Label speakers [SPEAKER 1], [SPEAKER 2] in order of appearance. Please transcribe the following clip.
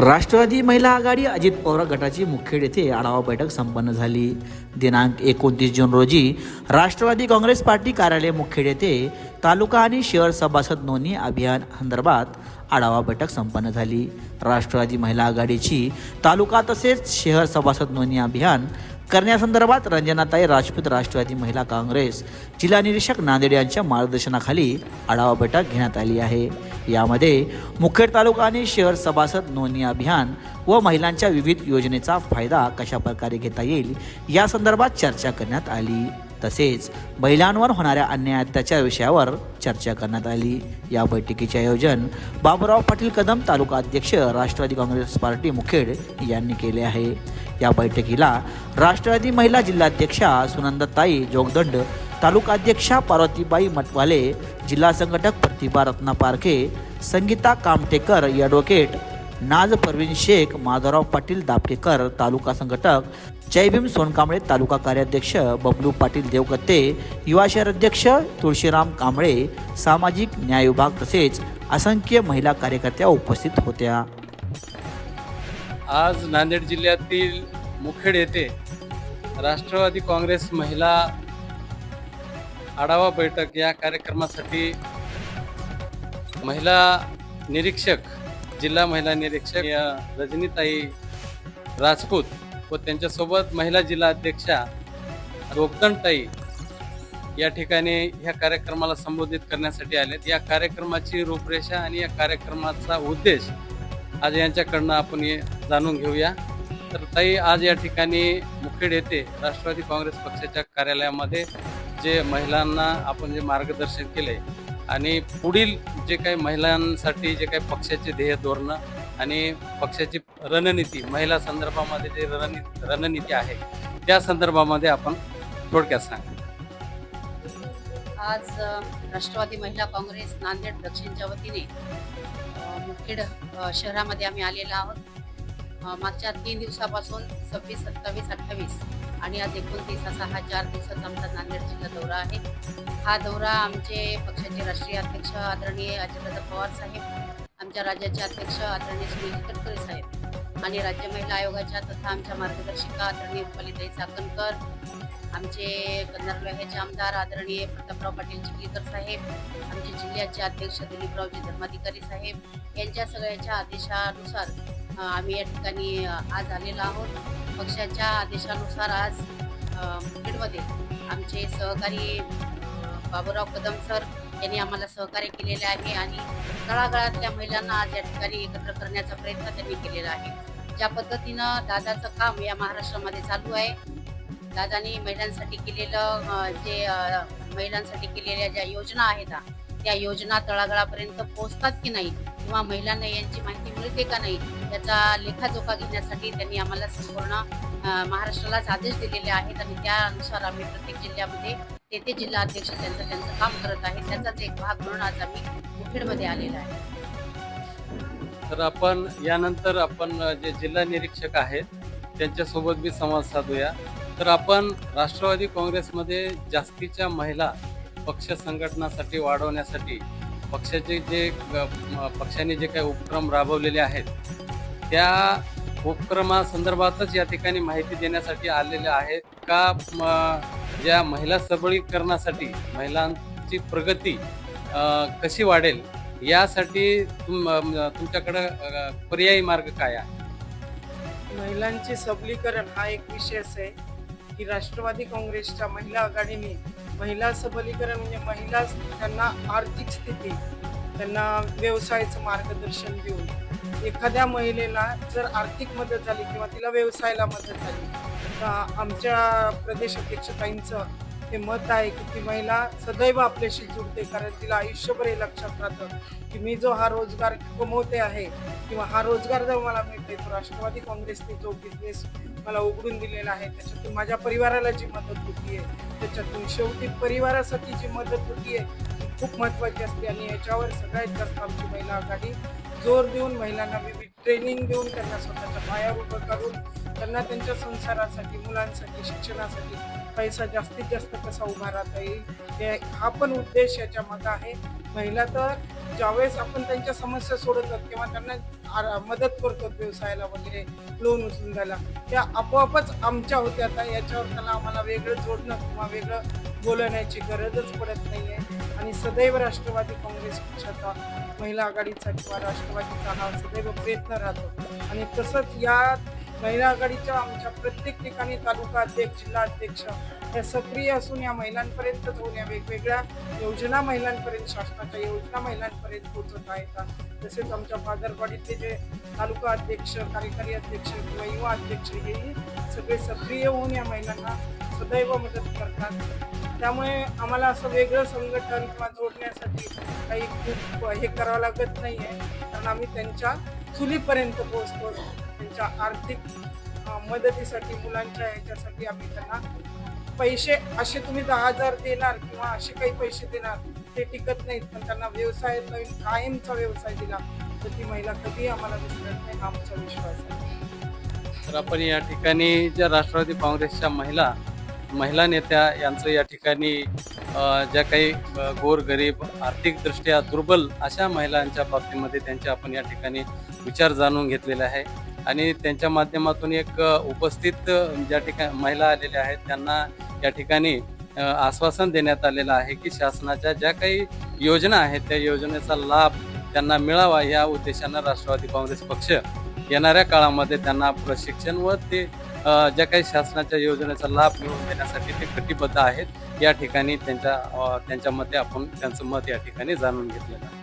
[SPEAKER 1] राष्ट्रवादी महिला आघाडी अजित पवार गटाची मुखेड येथे आढावा बैठक संपन्न झाली. दिनांक एकोणतीस जून रोजी राष्ट्रवादी काँग्रेस पार्टी कार्यालय मुखेड येथे तालुका आणि शहर सभासद नोंदणी अभियान संदर्भात आढावा बैठक संपन्न झाली. राष्ट्रवादी महिला आघाडीची तालुका तसेच शहर सभासद नोंदणी अभियान करण्यासंदर्भात रंजनाताई राजपूत राष्ट्रवादी महिला काँग्रेस जिल्हा निरीक्षक नांदेड यांच्या मार्गदर्शनाखाली आढावा बैठक घेण्यात आली आहे. यामध्ये मुखेड तालुका आणि शहर सभासद नोंदणी अभियान व महिलांच्या विविध योजनेचा फायदा कशा प्रकारे घेता येईल या संदर्भात चर्चा करण्यात आली. तसेच महिलांवर होणाऱ्या अन्याय अत्याचार विषयावर चर्चा करण्यात आली. या बैठकीचे आयोजन बाबुराव पाटील कदम तालुका अध्यक्ष राष्ट्रवादी काँग्रेस पार्टी मुखेड यांनी केले आहे. या बैठकीला राष्ट्रवादी महिला जिल्हाध्यक्षा सुनंदाताई जोगदंड तालुकाध्यक्षा पार्वतीबाई मटवाले जिल्हा संघटक प्रतिभा रत्ना पारखे संगीता कामटेकर ॲडव्होकेट नाज परवीन शेख माधवराव पाटील दापकेकर तालुका संघटक जयभीम सोनकांबळे तालुका कार्याध्यक्ष बबलू पाटील देवकत्ते युवा शहर अध्यक्ष तुळशीराम कांबळे सामाजिक न्याय विभाग तसेच असंख्य महिला कार्यकर्त्या उपस्थित होत्या.
[SPEAKER 2] आज नांदेड जिल्ह्यातील मुखेड येथे राष्ट्रवादी काँग्रेस महिला आढावा बैठक या कार्यक्रमासाठी महिला निरीक्षक जिल्हा महिला निरीक्षक या रजनीताई राजपूत व त्यांच्यासोबत महिला जिल्हा अध्यक्षा रोगदनताई या ठिकाणी ह्या कार्यक्रमाला संबोधित करण्यासाठी आलेत. या कार्यक्रमाची रूपरेषा आणि या कार्यक्रमाचा उद्देश आज यांच्याकडनं आपण जाणून घेऊया. तर ताई आज या ठिकाणी मुखेड येथे राष्ट्रवादी काँग्रेस पक्षाच्या कार्यालयामध्ये जे महिलांना आपण जे मार्गदर्शन केले आणि पुढील जे काही महिलांसाठी जे काही पक्षाचे ध्येय धोरणं आणि पक्षाची रणनीती महिला संदर्भामध्ये जे रणनीती रणनीती आहे त्या संदर्भामध्ये आपण थोडक्यात सांग.
[SPEAKER 3] आज राष्ट्रवादी महिला काँग्रेस नांदेड दक्षिणच्या वतीने मुखेड शहरामध्ये आम्ही आलेलो आहोत. मागच्या तीन दिवसापासून सव्वीस सत्तावीस अठ्ठावीस आणि आज एकोणतीस असा हा चार दिवसाचा आमचा नांदेड जिल्हा दौरा आहे. हा दौरा आमचे पक्षाचे राष्ट्रीय अध्यक्ष आदरणीय अजितदादा पवार साहेब आमच्या राज्याचे अध्यक्ष आदरणीय सुनील तटकरे साहेब आणि राज्य महिला आयोगाच्या तथा आमच्या मार्गदर्शिका आदरणीय उपलिताई चाकणकर आमचे कन्नड लोह्याचे आमदार आदरणीय प्रतापराव पाटील चिखलीकर साहेब आमचे जिल्ह्याचे अध्यक्ष दिलीपरावजी धर्माधिकारी साहेब यांच्या सगळ्याच्या आदेशानुसार आम्ही या ठिकाणी आज आलेलो आहोत. पक्षाच्या आदेशानुसार आज मुखेडमध्ये आमचे सहकारी बाबूराव कदम सर यांनी आम्हाला सहकार्य केलेले आहे आणि तळागाळातल्या महिलांना आज या ठिकाणी एकत्र करण्याचा प्रयत्न त्यांनी केलेला आहे. ज्या पद्धतीनं दादाचं काम या महाराष्ट्रामध्ये चालू आहे दादानी महिलांसाठी केलेलं जे महिलांसाठी केलेल्या ज्या योजना आहेत त्या योजना तळागाळापर्यंत पोहोचतात की नाही? किंवा महिलांना यांची माहिती मिळते का नाही? याचा लेखाजोखा घेण्यासाठी त्यांनी आम्हाला संपूर्ण महाराष्ट्रालाच आदेश दिलेले आहेत आणि त्यानुसार आम्ही प्रत्येक जिल्ह्यामध्ये ते ते जिल्हा अध्यक्ष त्यांचं त्यांचं काम करत आहेत त्याचाच एक भाग म्हणून आज आम्ही मुखेडमध्ये आलेला आहे.
[SPEAKER 2] तर आपण यानंतर आपण जे जिल्हा निरीक्षक आहेत त्यांच्यासोबत बी संवाद साधूया. तर आपण राष्ट्रवादी काँग्रेसमध्ये जास्तीच्या महिला पक्ष संघटनासाठी वाढवण्यासाठी पक्षाचे जे पक्षाने जे काही उपक्रम राबवलेले आहेत त्या उपक्रमासंदर्भातच या ठिकाणी माहिती देण्यासाठी आलेले आहेत का ज्या महिला सबलीकरणासाठी महिलांची प्रगती कशी वाढेल? यासाठी तुम तुमच्याकडं पर्यायी मार्ग काय आहे?
[SPEAKER 4] महिलांचे सबलीकरण हा एक विषयच आहे की राष्ट्रवादी काँग्रेसच्या महिला आघाडीने महिला सबलीकरण म्हणजे महिला त्यांना आर्थिक स्थिती त्यांना व्यवसायाचं मार्गदर्शन देऊन एखाद्या महिलेला जर आर्थिक मदत झाली किंवा तिला व्यवसायाला मदत झाली तर आमच्या प्रदेश अध्यक्षताईंचं हे मत आहे की ती महिला सदैव आपल्याशी जुडते कारण तिला आयुष्यभर हे लक्षात राहतं की मी जो हा रोजगार कमवते आहे किंवा हा रोजगार जर मला मिळते तो राष्ट्रवादी काँग्रेसने जो बिझनेस मला उघडून दिलेला आहे त्याच्यातून माझ्या परिवाराला जी मदत होती आहे त्याच्यातून शेवटी परिवारासाठी जी मदत होती आहे ती खूप महत्त्वाची असते आणि याच्यावर सगळ्यात जास्त आमची महिला आघाडी जोर देऊन महिलांना विविध ट्रेनिंग देऊन त्यांना स्वतःच्या पाया उभं करून त्यांना त्यांच्या संसारासाठी मुलांसाठी शिक्षणासाठी पैसा जास्तीत जास्त कसा उभा राहता येईल हे हा पण उद्देश याच्या मागे आहे. महिला तर ज्यावेळेस आपण त्यांच्या समस्या सोडवतात किंवा त्यांना मदत करतो व्यवसायाला वगैरे लोन उचलून द्यायला त्या आपोआपच आमच्या होत्या आता याच्यावर त्याला आम्हाला वेगळं जोडणं किंवा वेगळं बोलवण्याची गरजच पडत नाहीये. आणि सदैव राष्ट्रवादी काँग्रेस पक्षाचा महिला आघाडीचा किंवा राष्ट्रवादीचा हा सदैव प्रयत्न राहतो. आणि तसंच या महिला आघाडीच्या आमच्या प्रत्येक ठिकाणी तालुका अध्यक्ष जिल्हा अध्यक्ष या सक्रिय असून या महिलांपर्यंत जाऊन या वेगवेगळ्या योजना महिलांपर्यंत शासनाच्या योजना महिलांपर्यंत पोहोचत आहेत. तसेच आमच्या फादरवाडीतले जे तालुका अध्यक्ष कार्यकारी अध्यक्ष किंवा युवा अध्यक्ष हेही सगळे सक्रिय होऊन या महिलांना सदैव मदत करतात. त्यामुळे आम्हाला असं वेगळं संघटन किंवा जोडण्यासाठी काही खूप हे करावं लागत नाही आहे कारण आम्ही त्यांच्या चुलीपर्यंत पोहोचतो. त्यांच्या आर्थिक मदतीसाठी मुलांच्या ह्याच्यासाठी आम्ही त्यांना पैसे असे तुम्ही दहा हजार देणार किंवा असे काही पैसे देणार ते टिकत नाहीत. पण त्यांना व्यवसाय नवीन कायमचा व्यवसाय दिला तर ती महिला कधीही आम्हाला विसरत नाही आमचा विश्वास आहे.
[SPEAKER 2] तर आपण या ठिकाणी ज्या राष्ट्रवादी काँग्रेसच्या महिला महिला नेत्या यांचं या ठिकाणी ज्या काही गोरगरीब आर्थिकदृष्ट्या दुर्बल अशा महिलांच्या बाबतीमध्ये त्यांचे आपण या ठिकाणी विचार जाणून घेतलेले आहे. आणि त्यांच्या माध्यमातून एक उपस्थित ज्या ठिकाणी महिला आलेल्या आहेत त्यांना या ठिकाणी आश्वासन देण्यात आलेलं आहे की शासनाच्या ज्या काही योजना आहेत त्या योजनेचा लाभ त्यांना मिळावा या उद्देशानं राष्ट्रवादी काँग्रेस पक्ष येणाऱ्या काळामध्ये त्यांना प्रशिक्षण व ते ज्या काही शासनाच्या योजनेचा लाभ मिळवून देण्यासाठी ते कटिबद्ध आहेत. या ठिकाणी त्यांच्या त्यांच्यामध्ये त्यांच्या मते आपण त्यांचं मत या ठिकाणी जाणून घेतलेलं आहे.